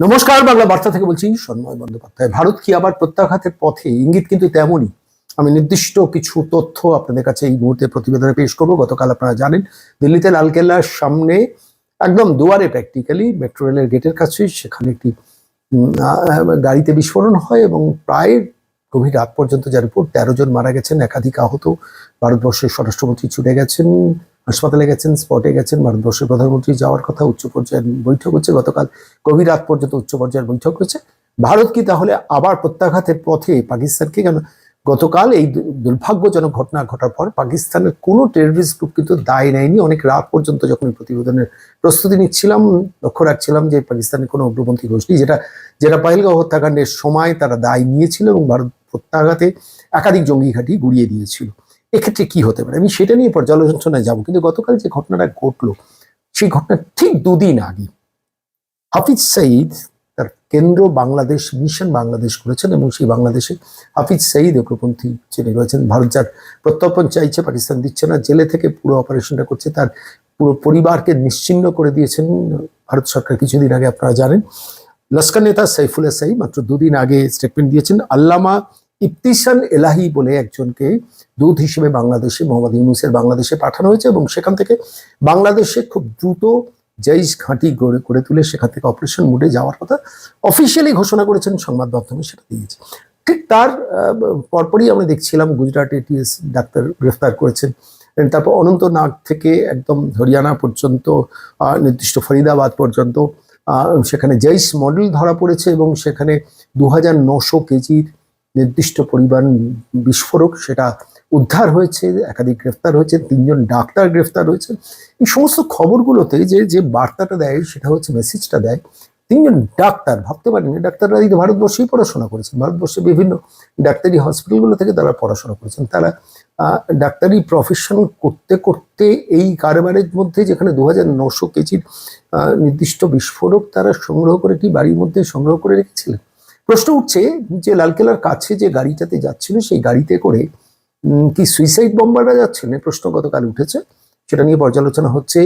নমস্কার, বাংলা বার্তা থেকে বলছি সন্ময় বন্দ্যোপাধ্যায়। ভারত কি আবার প্রত্যাঘাতের পথে? ইঙ্গিত কিন্তু তেমনই। আমি নির্দিষ্ট কিছু তথ্য আপনাদের কাছে এই মুহূর্তে প্রতিবেদনে পেশ করব। গতকাল আপনারা জানেন, দিল্লিতে লালকেল্লার সামনে একদম দুয়ারে প্র্যাকটিক্যালি মেট্রো রেলের গেটের কাছে সেখানে একটি গাড়িতে বিস্ফোরণ হয় এবং প্রায় গভীর রাত পর্যন্ত যার উপর তেরো জন মারা গেছেন, একাধিক আহত। ভারতবর্ষের স্বরাষ্ট্রমন্ত্রী ছুটে গেছেন, হাসপাতালে গেছেন, স্পটে গেছেন। ভারতবর্ষের প্রধানমন্ত্রী যাওয়ার কথা উচ্চ পর্যায়ের বৈঠক হচ্ছে, গতকাল গভীর রাত পর্যন্ত উচ্চ পর্যায়ের বৈঠক হয়েছে ভারত কি তাহলে আবার প্রত্যাঘাতের পথে পাকিস্তানকে? কেন গতকাল এই দুর্ভাগ্যজনক ঘটনা ঘটার পর পাকিস্তানের কোনো টেররিস্ট গ্রুপ কিন্তু দায় নেয়নি। অনেক রাত পর্যন্ত যখন প্রতিবেদনের প্রস্তুতি নিচ্ছিলাম, লক্ষ্য রাখছিলাম যে পাকিস্তানের কোনো উগ্রপন্থী গোষ্ঠী, যেটা যেটা পাহেলগাঁও হত্যাকাণ্ডের সময় তারা দায় নিয়েছিল এবং ভারত প্রত্যাঘাতে একাধিক জঙ্গি ঘাঁটি গুড়িয়ে দিয়েছিল। এক্ষেত্রে কি হতে পারে? আমি সেটা নিয়ে পর্যালোচনায় যাব, কিন্তু গতকাল যে ঘটনাটা ঘটলো, সেই ঘটনা ঠিক দুদিন আগে হাফিজ সঈদ তার কেন্দ্র বাংলাদেশ, মিশন বাংলাদেশ করেছেন এবং সেই বাংলাদেশে হাফিজ সঈদ উগ্রপন্থী যিনি রয়েছেন, ভারত যার প্রত্যর্পণ চাইছে, পাকিস্তান দিচ্ছে না, জেলে থেকে পুরো অপারেশনটা করছে, তার পুরো পরিবারকে নিশ্চিন্ন করে দিয়েছেন ভারত সরকার কিছুদিন আগে, আপনারা জানেন। লস্কর নেতা সাইফুল সাই মাত্র দুদিন আগে স্টেটমেন্ট দিয়েছেন, আল্লামা ইফতিসান এলাহি বলে একজনকে দূত হিসেবে বাংলাদেশে, মোহাম্মদ ইউনুসের বাংলাদেশে পাঠানো হয়েছে এবং সেখান থেকে বাংলাদেশে খুব দ্রুত জৈশ ঘাঁটি গড়ে করে তুলে সেখান থেকে অপারেশন মোডে যাওয়ার কথা অফিসিয়ালি ঘোষণা করেছেন, সংবাদ মাধ্যমে সেটা দিয়েছে। ঠিক তার পরপরই আমরা দেখছিলাম গুজরাট এটিএস ডাক্তার গ্রেফতার করেছেন। তারপর অনন্তনাগ থেকে একদম হরিয়ানা পর্যন্ত নির্দিষ্ট ফরিদাবাদ পর্যন্ত সেখানে জৈশ মডেল ধরা পড়েছে এবং সেখানে দু হাজার নশো কেজির নির্দিষ্ট পরিমাণ বিস্ফোরক সেটা উদ্ধার হয়েছে, একাধিক গ্রেফতার হয়েছে, তিনজন ডাক্তার গ্রেফতার হয়েছে। এই সমস্ত খবরগুলোতে যে যে বার্তাটা দেয় সেটা হচ্ছে মেসেজটা দেয়, তিনজন ডাক্তার, ভাবতে পারেন ডাক্তাররা এই ভারতবর্ষেই পড়াশোনা করেছেন ভারতবর্ষে বিভিন্ন ডাক্তারি হসপিটালগুলো থেকে তারা পড়াশোনা করেছেন, তারা ডাক্তারি প্রফেশন করতে করতে এই কারবারের মধ্যে যেখানে দু হাজার নশো কেজির নির্দিষ্ট বিস্ফোরক তারা সংগ্রহ করে কি বাড়ির মধ্যে সংগ্রহ করে রেখেছিলেন? প্রশ্ন উঠছে যে লালকেলার কাছে যে গাড়িটাতে যাচ্ছিল, সেই গাড়িতে করে কি সুইসাইড বম্বাররা এই প্রশ্ন গতকাল উঠেছে। সেটা নিয়ে পর্যালোচনা হচ্ছে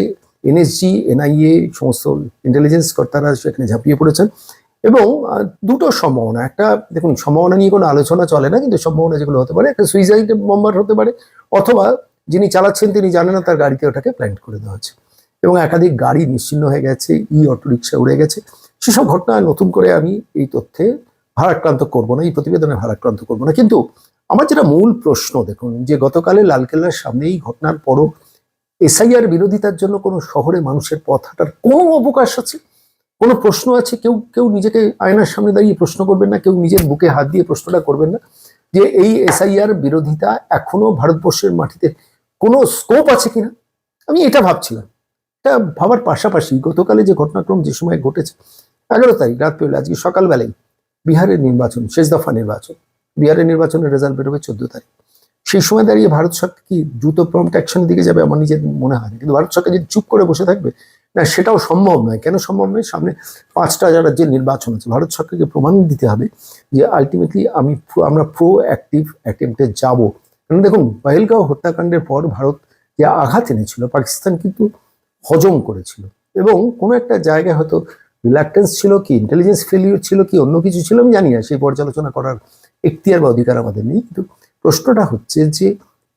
এনএসজি, এনআইএ, সমস্ত ইন্টেলিজেন্স কর্তারা সেখানে ঝাঁপিয়ে পড়েছেন। এবং দুটো সম্ভাবনা। একটা, দেখুন, সম্ভাবনা নিয়ে কোনো আলোচনা চলে না, কিন্তু সম্ভাবনা যেগুলো হতে পারে, একটা সুইসাইড বম্বার হতে পারে, অথবা যিনি চালাচ্ছেন তিনি জানেন না, তার গাড়িতে ওটাকে প্ল্যান্ট করে দেওয়া হচ্ছে। এবং একাধিক গাড়ি নিশ্চিন্ন হয়ে গেছে ই অটো রিক্সা উড়ে গেছে। সেসব ঘটনা নতুন করে আমি এই তথ্যে ভারাক্রান্ত করব না, এই প্রতিবেদনে ভারাক্রান্ত করব না। কিন্তু আমার যেটা মূল প্রশ্ন, দেখুন, যে গতকালে লালকেল্লার সামনে এই ঘটনার পরও এসআইআর বিরোধিতার জন্য কোনো শহরে মানুষের পথ হাঁটার কোনো অবকাশ আছে? কোনো প্রশ্ন আছে? কেউ কেউ নিজেকে আয়নার সামনে দাঁড়িয়ে প্রশ্ন করবেন না, কেউ নিজের বুকে হাত দিয়ে প্রশ্নটা করবেন না। যে এই এসআইআর বিরোধিতা এখনও ভারতবর্ষের মাটিতে কোনো স্কোপ আছে কিনা? আমি এটা ভাবছিলাম। এটা ভাবার পাশাপাশি গতকালে যে ঘটনাক্রম যে সময় ঘটেছে, এগারো তারিখ, রাত পেলে আজকে সকালবেলায় বিহারের নির্বাচন, শেষ দফা নির্বাচন, বিহারের নির্বাচনের রেজাল্ট বেরোবে চোদ্দ তারিখ। সেই সময় দাঁড়িয়ে ভারত সরকার কি দ্রুত প্রম্পট অ্যাকশনের দিকে যাবে? আমার নিজের মনে হয় কিন্তু ভারত সরকার যদি চুপ করে বসে থাকবে না, সেটাও সম্ভব নয়। কেন সম্ভব নয়? সামনে পাঁচটা যারা যে নির্বাচন আছে, ভারত সরকারকে প্রমাণ দিতে হবে যে আলটিমেটলি আমি আমরা প্রো অ্যাক্টিভ অ্যাটেম্পটে যাব। কারণ দেখুন, পাহেলগাঁও হত্যাকাণ্ডের পর ভারত যে আঘাত এনেছিল, পাকিস্তান কিন্তু হজম করেছিল। এবং কোনো একটা জায়গায় হয়তো রিল্যাক্টেন্স ছিল কি ইন্টেলিজেন্স ফেলিওর ছিল কি, অন্য কিছু ছিল, আমি জানি না। সেই পর্যালোচনা করার এখতিয়ার বা অধিকার আমাদের নেই। কিন্তু প্রশ্নটা হচ্ছে যে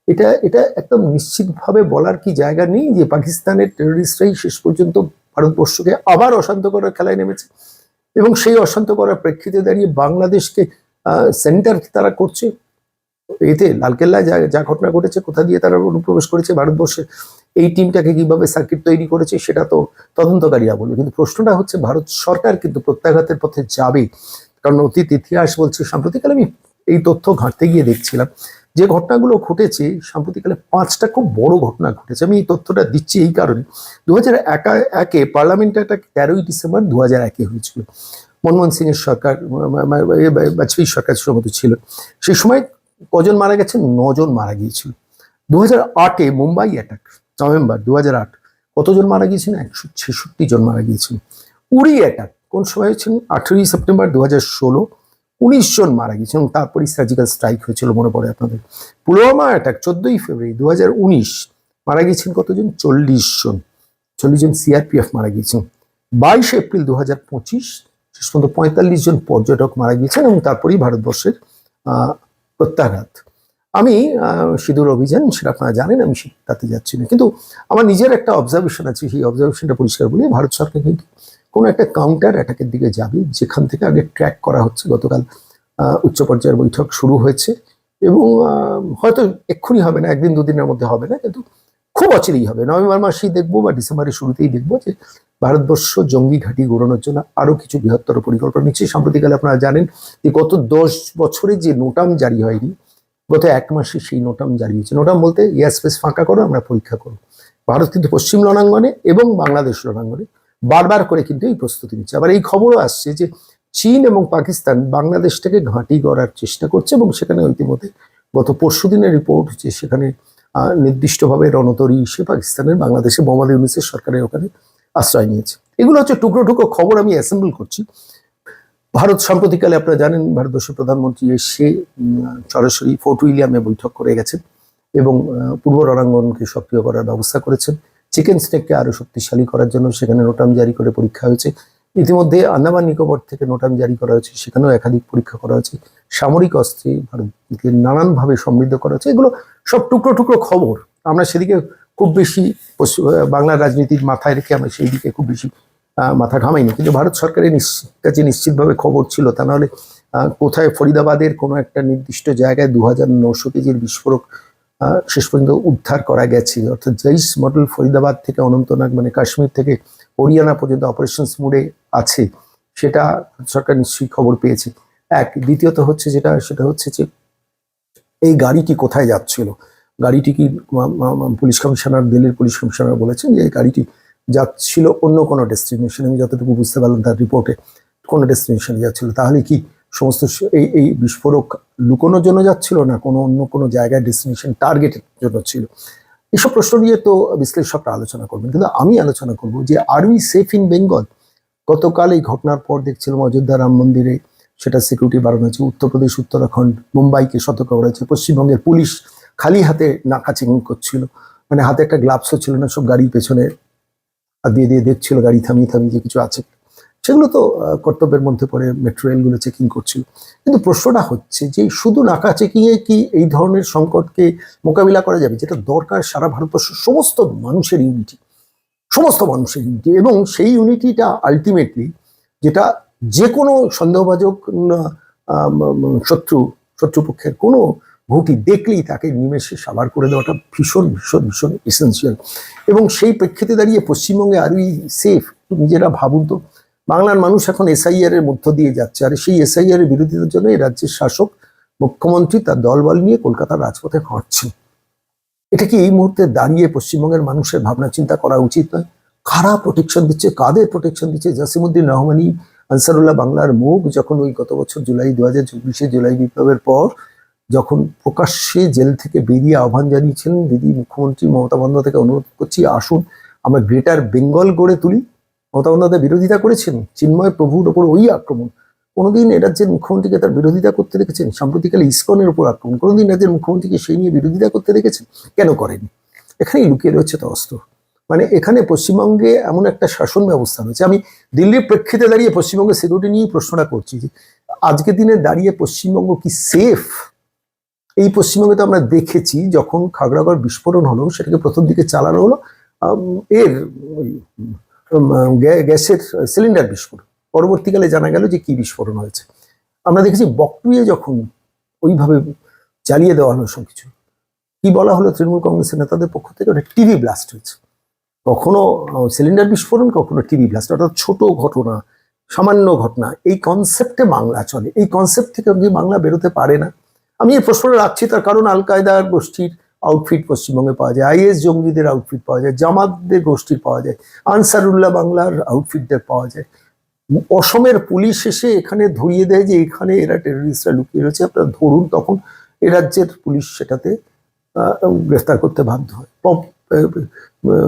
এটা এটা একদম নিশ্চিতভাবে বলার কি জায়গা নেই যে পাকিস্তানের টেররিস্টরাই শেষ পর্যন্ত ভারতবর্ষকে আবার অশান্ত করার খেলায় নেমেছে এবং সেই অশান্ত করার প্রেক্ষিতে দাঁড়িয়ে বাংলাদেশকে সেন্টার তারা করছে। এতে লালকেল্লায় যা যা ঘটনা ঘটেছে, কোথা দিয়ে তারা অনুপ্রবেশ করেছে ভারতবর্ষের এই টিমটাকে কীভাবে সার্কিট তৈরি করেছে, সেটা তো তদন্তকারীরা বলবে কিন্তু প্রশ্নটা হচ্ছে, ভারত সরকার কিন্তু প্রত্যাঘাতের পথে যাবে? কারণ অতীত ইতিহাস বলছে, সাম্প্রতিককালে আমি এই তথ্য ঘাঁটতে গিয়ে দেখছিলাম যে ঘটনাগুলো ঘটেছে, সাম্প্রতিককালে পাঁচটা খুব বড় ঘটনা ঘটেছে। আমি এই তথ্যটা দিচ্ছি এই কারণে। দু হাজার একা, একে পার্লামেন্ট একটা তেরোই ডিসেম্বর দু হাজার একে হয়েছিল। মনমোহন সিং এর সরকার বাজপেয়ী সরকার সম্ভবত ছিল। সেই সময় কজন মারা গেছে? নজন মারা গিয়েছিল। দু হাজার আটে মুম্বাই অ্যাটাক নভেম্বর দু হাজার আট। কতজন মারা গিয়েছেন একশো ছেষট্টি জন মারা গিয়েছেন উড়ি অ্যাটাক কোন সময় হয়েছিল? আঠেরোই সেপ্টেম্বর দু হাজার ষোলো। উনিশ জন মারা গেছে এবং তারপরেই সার্জিক্যাল স্ট্রাইক হয়েছিল, মনে পড়ে আপনাদের। পুলওয়ামা অ্যাটাক চোদ্দই ফেব্রুয়ারি দু হাজার উনিশ মারা গিয়েছেন কতজন? চল্লিশ জন। চল্লিশ জন সিআরপিএফ মারা গিয়েছেন বাইশ এপ্রিল দু হাজার পঁচিশ, শেষ পর্যন্ত পঁয়তাল্লিশ জন পর্যটক মারা গিয়েছেন এবং তারপরেই ভারতবর্ষের প্রত্যাঘাত। আমি সিঁদুর অভিযান, সেটা আপনারা জানেন, আমি তাতে যাচ্ছি না। কিন্তু আমার নিজের একটা অবজারভেশন আছে, সেই অবজারভেশনটা পরিষ্কার বলি। ভারত সরকার কিন্তু কোনো একটা কাউন্টার অ্যাটাকের দিকে যাবে, যেখান থেকে আগে ট্র্যাক করা হচ্ছে গতকাল উচ্চ পর্যায়ের বৈঠক শুরু হয়েছে এবং হয়তো এক্ষুনি হবে না, একদিন দুদিনের মধ্যে হবে না, কিন্তু খুব অচিরেই হবে। নভেম্বর মাসেই দেখব বা ডিসেম্বরের শুরুতেই দেখব যে ভারতবর্ষ জঙ্গি ঘাঁটি গড়ানোর জন্য আরও কিছু বৃহত্তর পরিকল্পনা নিচ্ছে। সাম্প্রতিককালে আপনারা জানেন যে গত দশ বছরে যে নোটাম জারি হয়নি, গত এক মাসে সেই নোটাম জারি হয়েছে। নোটাম বলতে এয়ার স্পেস ফাঁকা করো, আমরা পরীক্ষা করো ভারত কিন্তু পশ্চিম রণাঙ্গনে এবং বাংলাদেশ রণাঙ্গনে বারবার করে কিন্তু এই প্রস্তুতি নিচ্ছে। আবার এই খবরও আসছে যে চীন এবং পাকিস্তান বাংলাদেশটাকে ঘাঁটি গড়ার চেষ্টা করছে এবং সেখানে ইতিমধ্যে গত পরশু দিনের রিপোর্ট যে সেখানে নির্দিষ্টভাবে রণতরী সে পাকিস্তানের বাংলাদেশে মোহাম্মদ ইউনিসের সরকারের ওখানে আশ্রয় নিয়েছে। এগুলো হচ্ছে টুকরো টুকরো খবর আমি অ্যাসেম্বল করছি। ভারত সাম্প্রতিককালে আপনারা জানেন ভারতবর্ষের প্রধানমন্ত্রী এসে সরাসরি ফোর্ট উইলিয়ামে বৈঠক করে গেছেন এবং পূর্ব রণাঙ্গনকে সক্রিয় করার ব্যবস্থা করেছেন। চিকেন স্নেককে আরও শক্তিশালী করার জন্য সেখানে নোটাম জারি করে পরীক্ষা হয়েছে। ইতিমধ্যে আন্দামান নিকোবর থেকে নোটাম জারি করা হয়েছে, সেখানেও একাধিক পরীক্ষা করা হয়েছে। সামরিক অস্ত্রে ভারতকে নানানভাবে সমৃদ্ধ করা হয়েছে। এগুলো সব টুকরো টুকরো খবর। আমরা সেদিকে খুব বেশি বাংলার রাজনীতির মাথায় রেখে আমরা সেই দিকে খুব বেশি মাথা ঘামাইনি। কিন্তু ভারত সরকারের কাছে নিশ্চিতভাবে খবর ছিল তা নাহলে কোথায় ফরিদাবাদের কোনো একটা নির্দিষ্ট জায়গায় দু হাজার নশো কেজির বিস্ফোরক শেষ পর্যন্ত উদ্ধার করা গেছে অর্থাৎ জৈস মডেল ফরিদাবাদ থেকে অনন্তনাগ মানে কাশ্মীর থেকে হরিয়ানা পর্যন্ত অপারেশন মোডে আছে। সেটা সরকার নিশ্চয়ই খবর পেয়েছে। এক, দ্বিতীয়ত হচ্ছে যেটা, সেটা হচ্ছে যে এই গাড়িটি কোথায় যাচ্ছিল? গাড়িটি কি পুলিশ কমিশনার, দিল্লির পুলিশ কমিশনার বলেছেন যে এই গাড়িটি যাচ্ছিল অন্য কোনো ডেস্টিনেশন আমি যতটুকু বুঝতে পারলাম তার রিপোর্টে কোনো ডেস্টিনেশনে যাচ্ছিল। তাহলে কি সমস্ত এই এই বিস্ফোরক লুকোনোর জন্য যাচ্ছিল না, কোনো অন্য কোনো জায়গায় ডেস্টিনেশন টার্গেটের জন্য ছিল? এসব প্রশ্ন নিয়ে তো বিশ্লেষকরা আলোচনা করবেন। কিন্তু আমি আলোচনা করব যে are we safe in Bengal গতকাল এই ঘটনার পর দেখছিলাম অযোধ্যা রাম মন্দিরে সেটা সিকিউরিটি বাড়ানো হয়েছে। উত্তরপ্রদেশ উত্তরাখণ্ড, মুম্বাইকে সতর্ক করা হয়েছে। পশ্চিমবঙ্গের পুলিশ খালি হাতে নাকা চেকিং করছিল। মানে হাতে একটা গ্লাভসও ছিল না, সব গাড়ির পেছনে। দিয়ে দিয়ে দেখছিল গাড়ি থামিয়ে থামিয়ে যে কিছু আছে। সেগুলো তো কর্তব্যের মধ্যে পড়ে মেট্রো রেলগুলো চেকিং করছিল। কিন্তু প্রশ্নটা হচ্ছে যে শুধু নাকা চেকিংয়ে কি এই ধরনের সংকটকে মোকাবিলা করা যাবে? যেটা দরকার সারা ভারতবর্ষের সমস্ত মানুষের ইউনিটি সমস্ত মানুষের ইউনিটি এবং সেই ইউনিটিটা আলটিমেটলি যেটা যে কোনো সন্দেহভাজক শত্রু, শত্রুপক্ষের কোনো ঘুঁটি দেখলেই তাকে নিমেষে সাবার করে দেওয়াটা ভীষণ ভীষণ ভীষণ এসেন্সিয়াল এবং সেই প্রেক্ষিতে দাঁড়িয়ে পশ্চিমবঙ্গে আরই সেফ নিজেরা ভাবুন তো বাংলার মানুষ এখন এসআইআর এর মধ্য দিয়ে যাচ্ছে। আর সেই এসআইআর এর বিরোধিতার জন্য এই রাজ্যের শাসক, মুখ্যমন্ত্রী তার দলবল নিয়ে কলকাতার রাজপথে হাঁটছেন। এটা কি এই মুহূর্তে দাঁড়িয়ে পশ্চিমবঙ্গের মানুষের ভাবনা চিন্তা করা উচিত নয়? কারা প্রোটেকশন দিচ্ছে? কাদের প্রোটেকশন দিচ্ছে? জাসিমুদ্দিন রহমানি, আনসারুল্লাহ বাংলার মুখ যখন ওই গত বছর জুলাই দু হাজার চব্বিশে জুলাই বিপ্লবের পর যখন প্রকাশ্যে জেল থেকে বেরিয়ে আহ্বান জানিয়েছেন দিদি, মুখ্যমন্ত্রী মমতা বন্দ্যোপাধ্যায়কে অনুরোধ করছি, আসুন আমরা গ্রেটার বেঙ্গল গড়ে তুলি। মমতা বিরোধিতা করেছেন চিন্ময় প্রভুর ওপর ওই আক্রমণ। কোনোদিন রাজ্যের মুখ্যমন্ত্রীকে তার বিরোধিতা করতে দেখেছেন, সাম্প্রতিককালে ইসকনের উপর আক্রমণ, কোনোদিন রাজ্যের মুখ্যমন্ত্রীকে সেই নিয়ে বিরোধিতা করতে দেখেছেন, কেন করেনি এখানেই লুকিয়ে রয়েছে তো অস্ত্র মানে এখানে পশ্চিমবঙ্গে এমন একটা শাসন ব্যবস্থা রয়েছে। আমি দিল্লির প্রেক্ষিতে দাঁড়িয়ে পশ্চিমবঙ্গের সিকিউরিটি নিয়েই প্রশ্নটা করছি যে আজকের দিনে দাঁড়িয়ে পশ্চিমবঙ্গ কি সেফ এই পশ্চিমবঙ্গে তো আমরা দেখেছি যখন খাগড়াগড় বিস্ফোরণ হলো, সেটাকে প্রথম দিকে চালানো হলো এর গ্যাসের সিলিন্ডার বিস্ফোরণ। পরবর্তীকালে জানা গেল যে কি বিস্ফোরণ হয়েছে। আমরা দেখেছি বকটুয়ে যখন ওইভাবে জ্বালিয়ে দেওয়া হলো সব কিছু কি বলা হলো তৃণমূল কংগ্রেসের নেতাদের পক্ষ থেকে? ওটা টিভি ব্লাস্ট হয়েছে। কখনো সিলিন্ডার বিস্ফোরণ, কখনো টিভি ব্লাস্ট, অর্থাৎ ছোট ঘটনা, সামান্য ঘটনা, এই কনসেপ্টে বাংলা চলে। এই কনসেপ্ট থেকে বাংলা বেরোতে পারে না। আমি এই প্রশ্নটা রাখছি, তার কারণ আল কায়দার গোষ্ঠীর আউটফিট পশ্চিমবঙ্গে পাওয়া যায় আইএস জঙ্গিদের আউটফিট পাওয়া যায়, জামাতদের গোষ্ঠীর পাওয়া যায়, আনসারুল্লাহ বাংলার আউটফিটদের পাওয়া যায়। অসমের পুলিশ এসে এখানে ধরিয়ে দেয় যে এখানে এরা টেররিস্টরা লুকিয়ে রয়েছে, আপনারা ধরুন তখন এ রাজ্যের পুলিশ সেটাতে গ্রেফতার করতে বাধ্য হয়।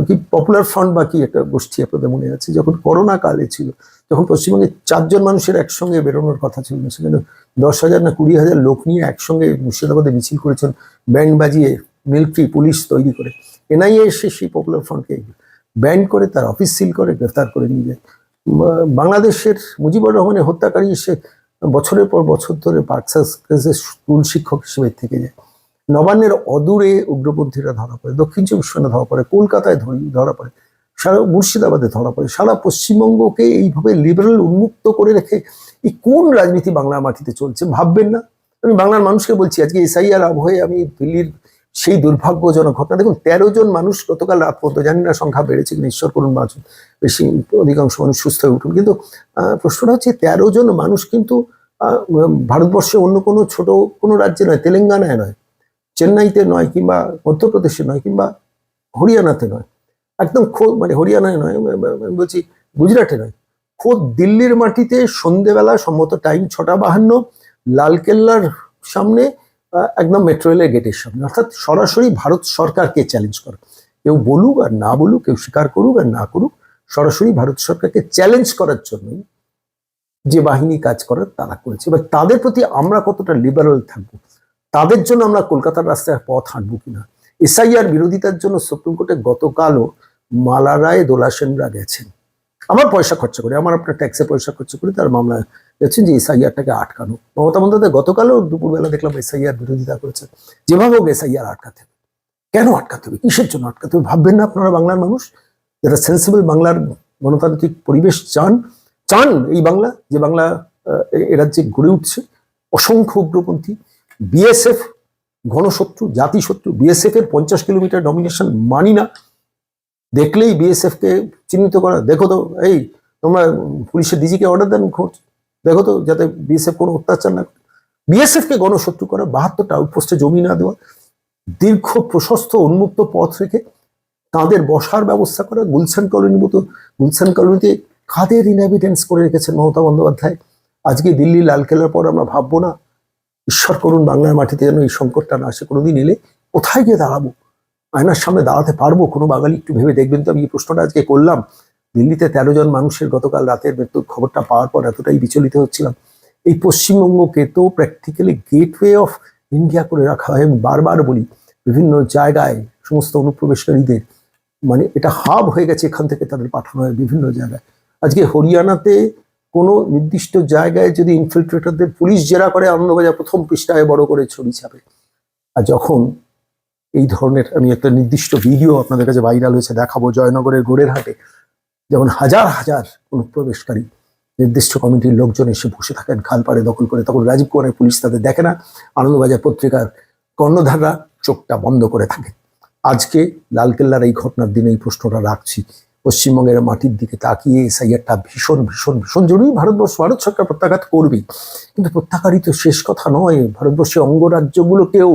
কি পপুলার ফ্রন্ট বা কি একটা গোষ্ঠী আপনাদের মনে আছে? যখন করোনা কালে ছিল, যখন পশ্চিমবঙ্গে চারজন মানুষের একসঙ্গে বেরোনোর কথা ছিল না, সেখানে দশ হাজার না কুড়ি হাজার লোক নিয়ে একসঙ্গে মুর্শিদাবাদে মিছিল করেছেন ব্যান্ড বাজিয়ে মিলিটারি পুলিশ তৈরি করে এনআইএ এসে সেই পপুলার ফ্রন্টকে ব্যান্ড করে, তার অফিস সিল করে, গ্রেফতার করে নিয়ে যায়। বাংলাদেশের মুজিবুর রহমানের হত্যাকারী এসে বছরের পর বছর ধরে পার্ক সার্কাসের স্কুল শিক্ষক হিসেবে থেকে যায়। নবান্নের অদূরে উগ্রপন্থীরা ধরা পড়ে, দক্ষিণ চব্বিশ পরগনা ধরা পড়ে, কলকাতায় ধরি, ধরা পড়ে, সারা মুর্শিদাবাদে ধরা পড়ে, সারা পশ্চিমবঙ্গকে এইভাবে লিবারেল উন্মুক্ত করে রেখে এই কোন রাজনীতি বাংলা মাটিতে চলছে ভাববেন না? আমি বাংলার মানুষকে বলছি, আজকে এসআইআর আবহে আমি দিল্লির সেই দুর্ভাগ্যজনক ঘটনা। দেখুন, তেরো জন মানুষ গতকাল রাত পর্যন্ত, জানি না সংখ্যা বেড়েছে কিনা, ঈশ্বর করুন বাঁচুন বেশি, অধিকাংশ মানুষ সুস্থ হয়ে উঠুন। কিন্তু প্রশ্নটা হচ্ছে, তেরো জন মানুষ কিন্তু ভারতবর্ষে অন্য কোনো ছোট কোনো রাজ্যে নয়, তেলেঙ্গানায় নয়, চেন্নাইতে নয় কিংবা মধ্যপ্রদেশে নয় কিংবা হরিয়ানাতে নয়। একদম খোদ মানে হরিয়ানায় নয় বলছি গুজরাটে নয়। খোদ দিল্লির মাটিতে সন্ধেবেলা, সম্ভবত টাইম ছটা বাহান্ন, লালকেল্লার সামনে একদম মেট্রো রেলের গেটের সামনে। অর্থাৎ সরাসরি ভারত সরকারকে চ্যালেঞ্জ করে। কেউ বলুক আর না বলুক, কেউ স্বীকার করুক আর না করুক, সরাসরি ভারত সরকারকে চ্যালেঞ্জ করার জন্যই যে বাহিনী কাজ করার তারা করেছে। এবার তাদের প্রতি আমরা কতটা লিবারাল থাকব? তাদের জন্য আমরা কলকাতার রাস্তায় পথ হাঁটবো কিনা? এসআইআর বিরোধিতার জন্য সুপ্রিম কোর্টে গতকালও মালা রায় দোলা গেছেন। আমার পয়সা খরচা করে, আমার আপনার ট্যাক্সে পয়সা খরচা করে, তার মামলা গেছেন যে এসআইআরটাকে আটকানো। মমতা বন্দ্যোপাধ্যায় গতকালও দুপুরবেলা দেখলাম এসআইআর বিরোধিতা করেছেন যেভাবে হোক এসআইআর আটকাতে হবে। কেন আটকাতে হবে? কিসের জন্য আটকাতে হবে? ভাববেন না আপনারা বাংলার মানুষ? যারা সেন্সিবল বাংলার গণতান্ত্রিক পরিবেশ চান চান এই বাংলা যে বাংলা আহ, এ- এ রাজ্যে গড়ে উঠছে। অসংখ্য উগ্রপন্থী বিএসএফ গণশত্রু জাতিশত্রু বিএসএফ এর পঞ্চাশ কিলোমিটার ডমিনেশন মানি না। দেখলেই বিএসএফ কে চিহ্নিত করা। দেখো তো এই তোমরা পুলিশের ডিজিকে অর্ডার দেন খোঁজ দেখো তো, যাতে বিএসএফ কোনো অত্যাচার না করে। বিএসএফ কে গণশত্রু করা, বাহাত্তরটা আউটপোস্টে জমি না দেওয়া, দীর্ঘ প্রশস্ত উন্মুক্ত পথ রেখে তাদের বসার ব্যবস্থা করা, গুলশান কলোনির মতো, গুলশান কলোনিতে কাদের ইনহ্যাবিটেন্স করে রেখেছেন মমতা বন্দ্যোপাধ্যায়। আজকে দিল্লি লালকেল্লার পর আমরা ভাববো না, ঈশ্বর করুন বাংলার মাটিতে যেন এই সংকটটা না আসে, কোনোদিন এলে কোথায় গিয়ে দাঁড়াবো? আয়নার সামনে দাঁড়াতে পারব? কোনো বাঙালি একটু ভেবে দেখবেন তো, আমি এই প্রশ্নটা আজকে করলাম। দিল্লিতে তেরো জন মানুষের গতকাল রাতের মৃত্যুর খবরটা পাওয়ার পর এতটাই বিচলিত হচ্ছিলাম। এই পশ্চিমবঙ্গকে তো প্র্যাকটিক্যালি গেটওয়ে অফ ইন্ডিয়া করে রাখা হয়। আমি বারবার বলি, বিভিন্ন জায়গায় সমস্ত অনুপ্রবেশকারীদের মানে এটা হাব হয়ে গেছে এখান থেকে তাদের পাঠানো হয় বিভিন্ন জায়গায়। আজকে হরিয়ানাতে কোনো নির্দিষ্ট জায়গায় যদি ইনফিল্ট্রেটরদের পুলিশ জেরা করে, আনন্দবাজার প্রথম পৃষ্ঠায় বড় করে ছবি ছাপে। আর যখন এই ধরনের আমি একটা নির্দিষ্ট ভিডিও আপনাদের কাছে ভাইরাল হয়েছে, দেখাবো জয়নগরের গোড়ের হাটে যেমন হাজার হাজার অনুপ্রবেশকারী নির্দিষ্ট কমিটির লোকজন এসে বসে থাকেন খালপাড়ে দখল করে, তখন রাজীব কুমারের পুলিশ তাদের দেখে না। আনন্দবাজার পত্রিকার কর্ণধাররা চোখটা বন্ধ করে থাকে। আজকে লালকেল্লার এই ঘটনার দিনে এই প্রশ্নটা রাখছি। পশ্চিমবঙ্গের মাটির দিকে তাকিয়ে এসআইআরটা ভীষণ ভীষণ ভীষণ জরুরি। ভারতবর্ষ, ভারত সরকার প্রত্যাঘাত করবে কিন্তু প্রত্যাঘাতই তো শেষ কথা নয়। ভারতবর্ষের অঙ্গরাজ্যগুলোকেও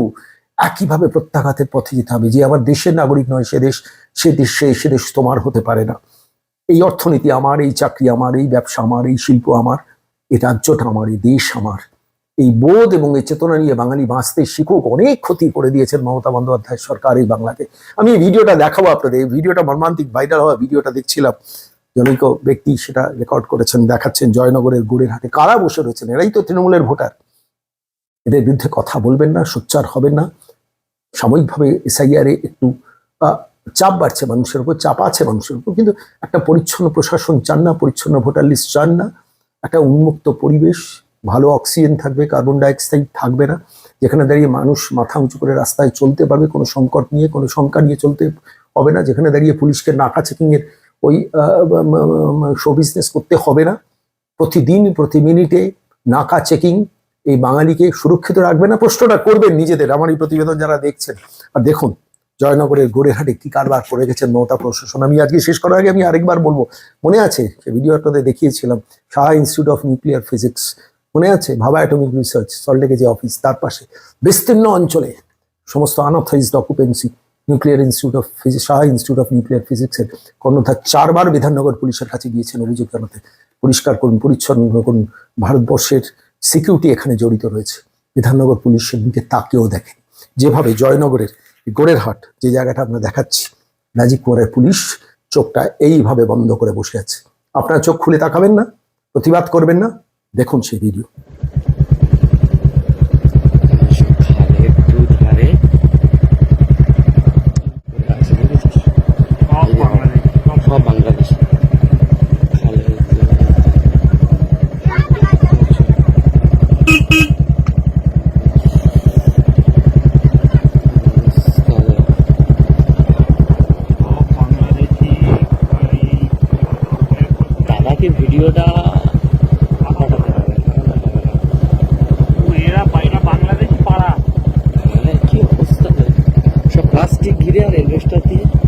একইভাবে প্রত্যাঘাতের পথে যেতে হবে। যে আমার দেশের নাগরিক নয়, সে দেশ সে দেশ সে দেশ তোমার হতে পারে না। এই অর্থনীতি আমার, এই চাকরি আমার, এই ব্যবসা আমার, এই শিল্প আমার এই রাজ্যটা আমার এই দেশ আমার। এই বোধ এবং এই চেতনা নিয়ে বাঙালি বাঁচতে শিখুক, অনেক ক্ষতি করে দিয়েছেন মমতা বন্দ্যোপাধ্যায় সরকার এই বাংলাকে আমি এই ভিডিওটা দেখাবো আপনাদের, এই ভিডিওটা মর্মান্তিক ভাইরাল হওয়া ভিডিওটা দেখছিলাম। জনৈক ব্যক্তি সেটা রেকর্ড করেছেন, দেখাচ্ছেন জয়নগরের গুড়ের হাটে কারা বসে রয়েছেন? এরাই তো তৃণমূলের ভোটার। এদের বিরুদ্ধে কথা বলবেন না, সোচ্চার হবেন না। সাময়িকভাবে এসআইআরে একটু চাপ বাড়ছে মানুষের উপর, চাপ আছে মানুষের উপর, কিন্তু একটা পরিচ্ছন্ন প্রশাসন চান না, পরিচ্ছন্ন ভোটার লিস্ট চান না। একটা উন্মুক্ত পরিবেশ, ভালো অক্সিজেন থাকবে, কার্বন ডাইঅক্সাইড থাকবে না, যেখানে দাঁড়িয়ে মানুষ মাথা উঁচু করে রাস্তায় চলতে পারবে, কোনো সংকট নিয়ে, কোনো শঙ্কা নিয়ে চলতে হবে না, যেখানে দাঁড়িয়ে পুলিশকে নাকা চেকিংয়ের ওই শো বিজনেস করতে হবে না। প্রতিদিন, প্রতি মিনিটে নাকা চেকিং এই বাঙালিকে সুরক্ষিত রাখবে না, প্রশ্নটা করবেন নিজেদের, আমার এই প্রতিবেদন যারা দেখছেন। আর দেখুন জয়নগরের গোড়েরহাটে কি কারবার করে গেছেন মমতা প্রশাসন? আমি আজকে শেষ করার আগে আমি আরেকবার বলব, মনে আছে? সে ভিডিও আপনাদের দেখিয়েছিলাম, Saha institute of nuclear physics মনে আছে? ভাবা অ্যাটমিক রিসার্চ সল্টলেকে যে অফিস তার পাশে। বিস্তীর্ণ অঞ্চলে সমস্ত unauthorised occupancy nuclear institute of physics Saha institute of nuclear ফিজিক্সের কর্ণধার চারবার বিধাননগর পুলিশের কাছে গিয়েছেন অভিযোগ জানাতে। পরিষ্কার করুন, পরিচ্ছন্ন করুন, ভারতবর্ষের সিকিউরিটি এখানে জড়িত রয়েছে। বিধাননগর পুলিশের দিকে তাকেও দেখে যেভাবে জয়নগরের এই গোড়েরহাট যে জায়গাটা আপনার দেখাচ্ছি নাজিক কুমারের পুলিশ চোখটা এইভাবে বন্ধ করে বসে আছে। আপনার চোখ খুলে তাকাবেন না, প্রতিবাদ করবেন না, দেখুন সেই ভিডিও। मीडिया और इन्वेस्टर थी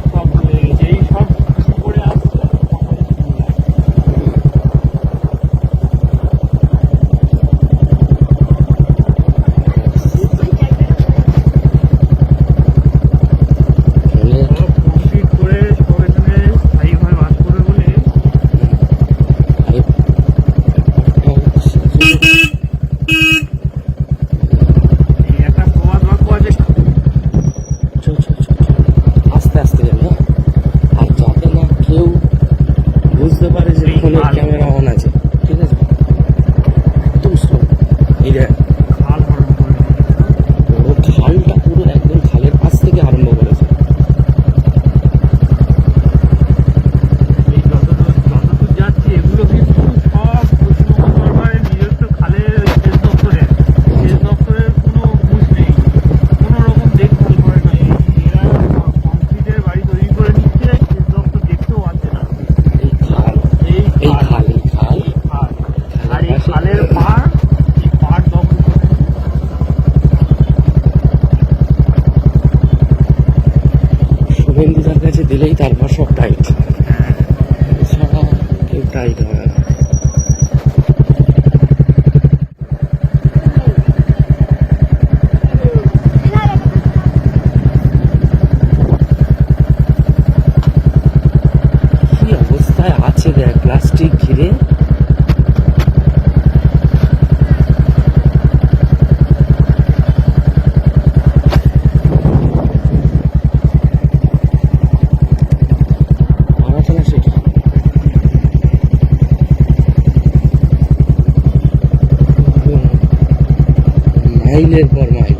মাইলের পর মাইল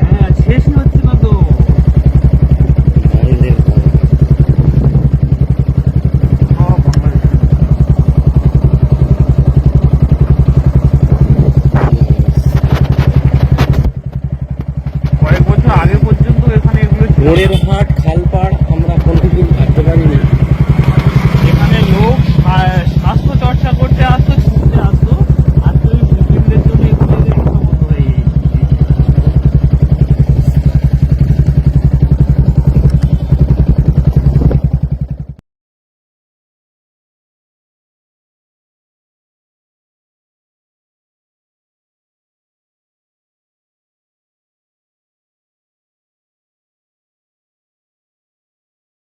হ্যাঁ হচ্ছে না তো মাইলের পর। কয়েক বছর আগে পর্যন্ত এখানে এগুলো। মোড়ের হাট